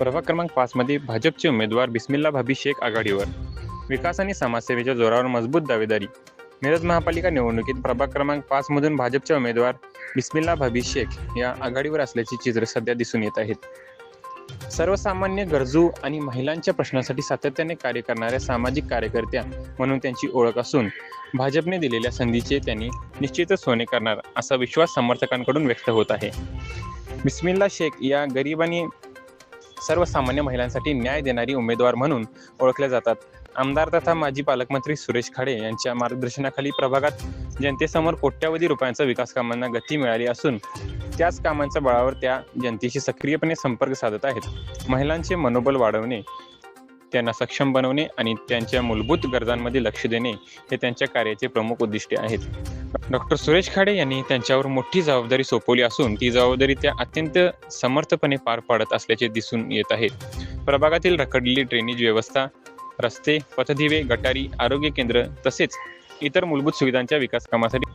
प्रभाग क्रमांक पाचमध्ये भाजपचे उमेदवार बिस्मिल्ला भाभी शेख आघाडीवर विकास आणि समाजसेवेच्या जोरावर मजबूत दावेदारी. मिरज महापालिका निवडणुकीत प्रभाग क्रमांक पाचमधून भाजपचे उमेदवार बिस्मिल्ला भाभी शेख या आघाडीवर असल्याची चित्र सध्या दिसून येत आहेत. सर्वसामान्य गरजू आणि महिलांच्या प्रश्नासाठी सातत्याने कार्य करणाऱ्या सामाजिक कार्यकर्त्या म्हणून त्यांची ओळख असून भाजपने दिलेल्या संधीचे त्यांनी निश्चितच सोने करणार असा विश्वास समर्थकांकडून व्यक्त होत आहे. बिस्मिल्ला शेख या गरीब आणि सर्वसामान्य महिलांसाठी न्याय देणारी उमेदवार म्हणून ओळखल्या जातात. आमदार तथा माजी पालकमंत्री सुरेश खाडे यांच्या मार्गदर्शनाखाली प्रभागात जनतेसमोर कोट्यावधी रुपयांचा विकास कामांना गती मिळाली असून त्याच कामांच्या बळावर त्या जनतेशी सक्रियपणे संपर्क साधत आहेत. महिलांचे मनोबल वाढवणे त्यांना सक्षम बनवणे आणि त्यांच्या मूलभूत गरजांमध्ये लक्ष देणे हे त्यांच्या कार्याचे प्रमुख उद्दिष्टे आहेत. डॉक्टर सुरेश खाडे यांनी त्यांच्यावर मोठी जबाबदारी सोपवली असून ती जबाबदारी त्या अत्यंत समर्थपणे पार पाडत असल्याचे दिसून येत आहे. प्रभागातील रखडलेली ड्रेनेज व्यवस्था रस्ते पथदिवे गटारी आरोग्य केंद्र तसेच इतर मूलभूत सुविधांच्या विकास कामासाठी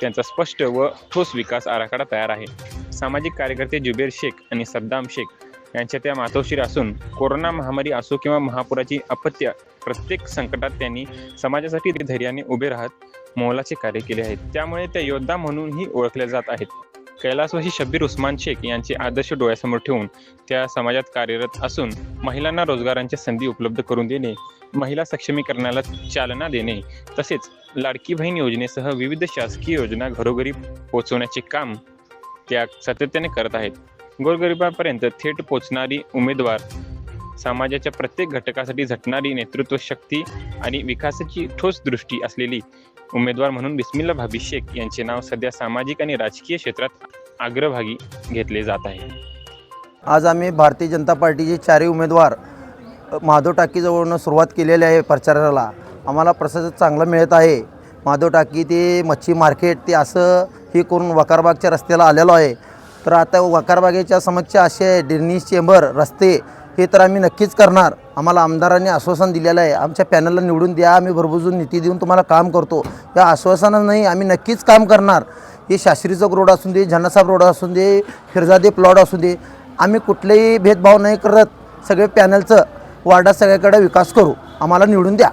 त्यांचा स्पष्ट व ठोस विकास आराखडा तयार आहे. सामाजिक कार्यकर्ते जुबेर शेख आणि सद्दाम शेख यांच्या त्या मातोश्री असून कोरोना महामारी असो किंवा महापुराची अपत्य प्रत्येक संकटात त्यांनी समाजासाठी धैर्याने उभे राहत मोलाचे कार्य केले आहेत. त्यामुळे त्या योद्धा म्हणूनही ओळखल्या जात आहेत. कैलासवासी शब्बीर उस्मान शेख यांचे आदर्श डोळ्यासमोर ठेवून त्या समाजात कार्यरत असून महिलांना रोजगारांच्या संधी उपलब्ध करून देणे महिला सक्षमीकरणाला चालना देणे तसेच लाडकी बहीण योजनेसह विविध शासकीय योजना घरोघरी पोहोचवण्याचे काम त्या सातत्याने करत आहेत. गोरगरिबापर्यंत थेट पोचणारी उमेदवार समाजाच्या प्रत्येक घटकासाठी झटणारी नेतृत्व शक्ती आणि विकासाची ठोस दृष्टी असलेली उमेदवार म्हणून बिस्मिल्ला भाभी शेख यांचे नाव सध्या सामाजिक आणि राजकीय क्षेत्रात अग्रभागी घेतले जात आहे. आज आम्ही भारतीय जनता पार्टीचे चारही उमेदवार माधव टाकीजवळून सुरुवात केलेली आहे प्रचाराला. आम्हाला प्रसाद चांगला मिळत आहे. माधव टाकी ते मच्छी मार्केट ते असं हे करून वकारबागच्या रस्त्याला आलेलो आहे. तर आता वकारबागेच्या समस्या असे डिर्निस चेंबर रस्ते हे तर आम्ही नक्कीच करणार. आम्हाला आमदारांनी आश्वासन दिलेलं आहे. आमच्या पॅनलला निवडून द्या. आम्ही भरभुजून निधी देऊन तुम्हाला काम करतो. या आश्वासनानंही आम्ही नक्कीच काम करणार. हे शास्त्री चौक रोड असून दे झन्नासाहेब रोड असून दे फिरजादे प्लॉट असून दे आम्ही कुठलेही भेदभाव नाही करत. सगळे पॅनलचं वार्डात सगळ्याकडे विकास करू. आम्हाला निवडून द्या.